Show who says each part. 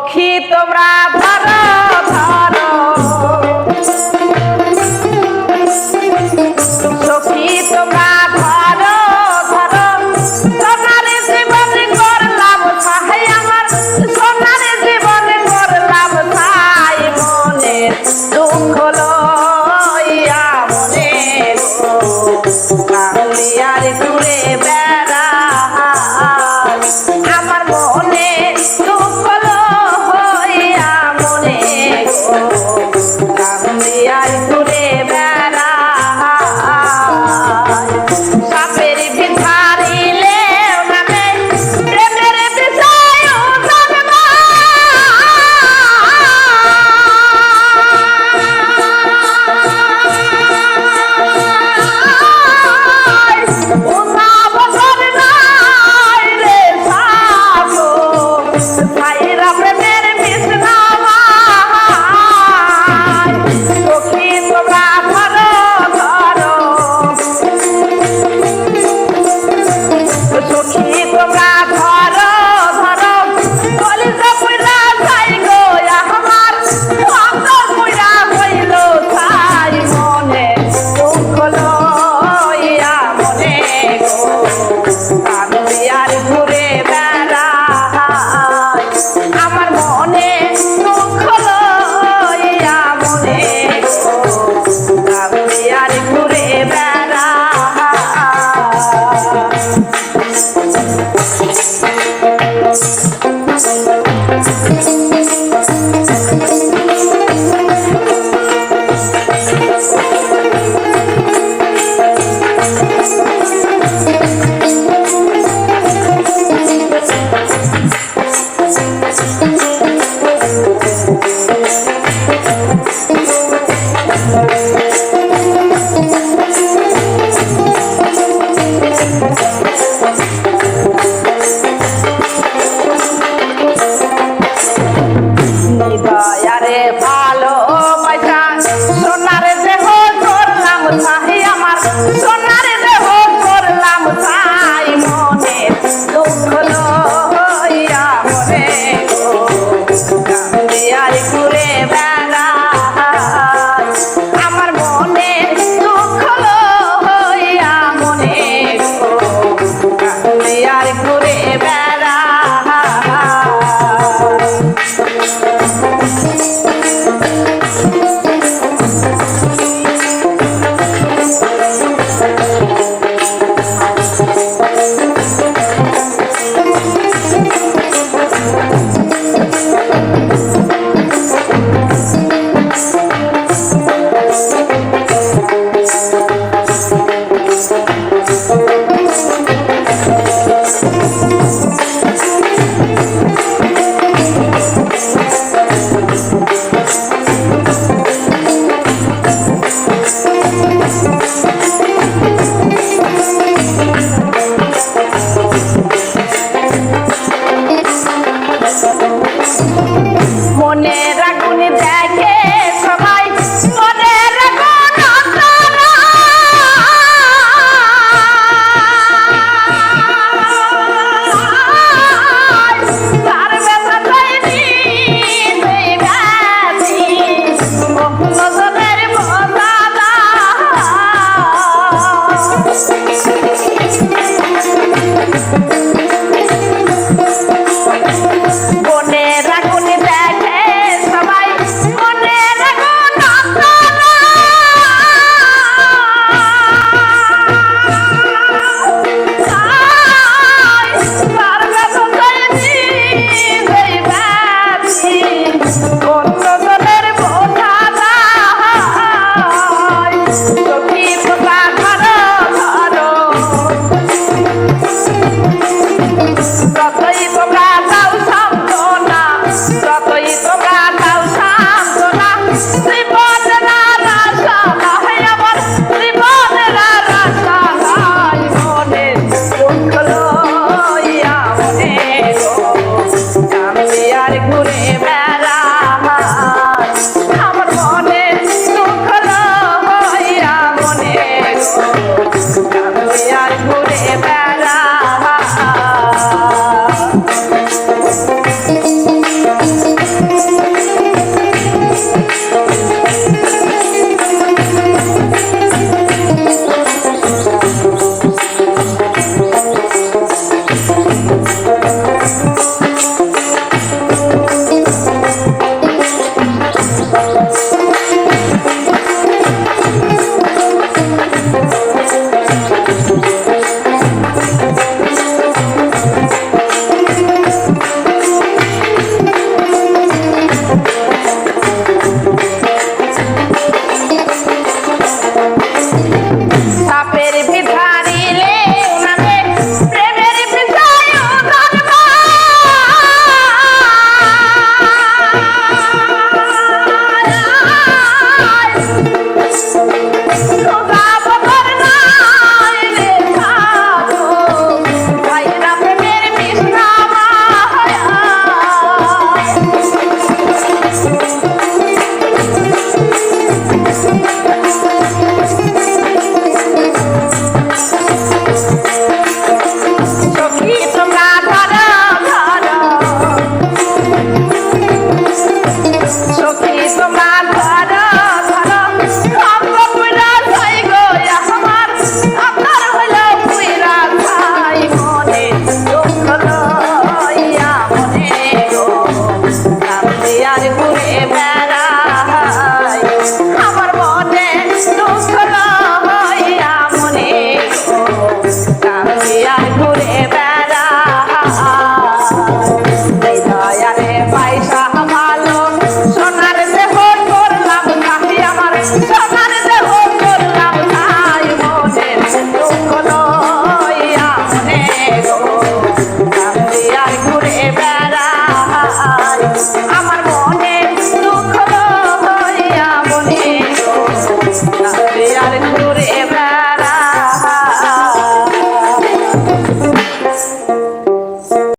Speaker 1: সখী তোমরা সখী তোমরা ধরো ধরো। কলিজা পুরা যাই গো আমার অন্তর পুরা হইল মনে দুঃখ Bye.